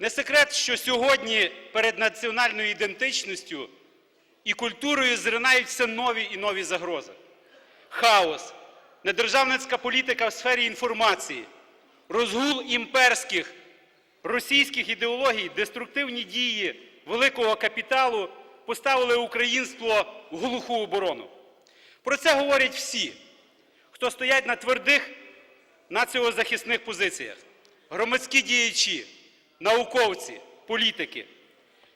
Не секрет, що сьогодні перед національною ідентичністю і культурою зринають все нові і нові загрози. Хаос, недержавницька політика в сфері інформації, розгул імперських російських ідеологій, деструктивні дії великого капіталу поставили українство в глуху оборону. Про це говорять всі, хто стоять на твердих націозахисних позиціях, громадські діячі, науковці, політики.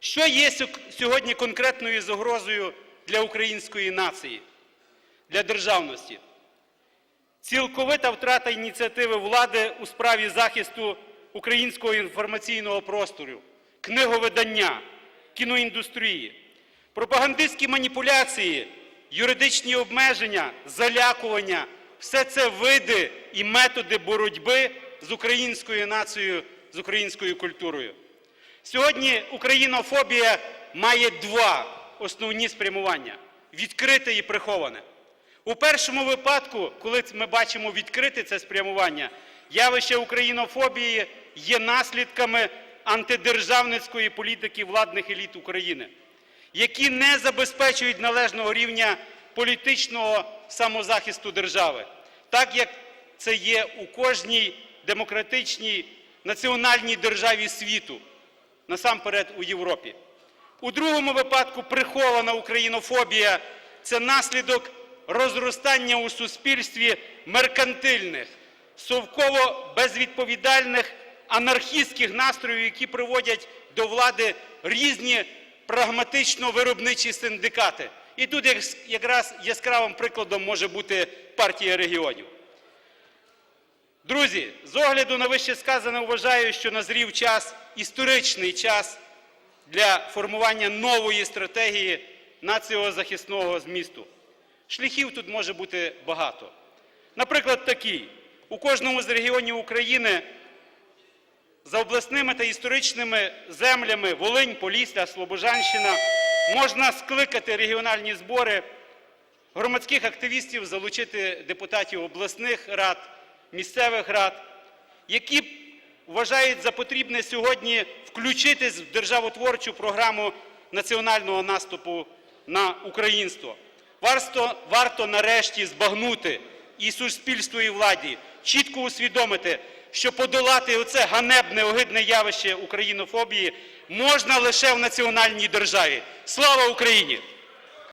Що є сьогодні конкретною загрозою для української нації, для державності? Цілковита втрата ініціативи влади у справі захисту українського інформаційного простору, книговидання, кіноіндустрії, пропагандистські маніпуляції, юридичні обмеження, залякування все це види і методи боротьби з українською нацією, з українською культурою. Сьогодні українофобія має два основні спрямування відкрите і приховане. У першому випадку, коли ми бачимо відкрите це спрямування, явище українофобії є наслідками антидержавницької політики владних еліт України, які не забезпечують належного рівня політичного самозахисту держави, так як це є у кожній демократичній національній державі світу, насамперед у Європі. У другому випадку прихована українофобія це наслідок розростання у суспільстві меркантильних, совково безвідповідальних анархістських настроїв, які приводять до влади різні прагматично-виробничі синдикати. І тут як- якраз яскравим прикладом може бути партія регіонів. Друзі, з огляду на вище сказане, вважаю, що назрів час, історичний час для формування нової стратегії націозахисного змісту. Шляхів тут може бути багато. Наприклад, такий. У кожному з регіонів України за обласними та історичними землями Волинь, Полісся, Слобожанщина можна скликати регіональні збори громадських активістів, залучити депутатів обласних рад, місцевих рад, які вважають за потрібне сьогодні включитись в державотворчу програму національного наступу на українство. Варто, варто нарешті збагнути і суспільству, і владі, чітко усвідомити, що подолати оце ганебне, огидне явище українофобії можна лише в національній державі. Слава Україні!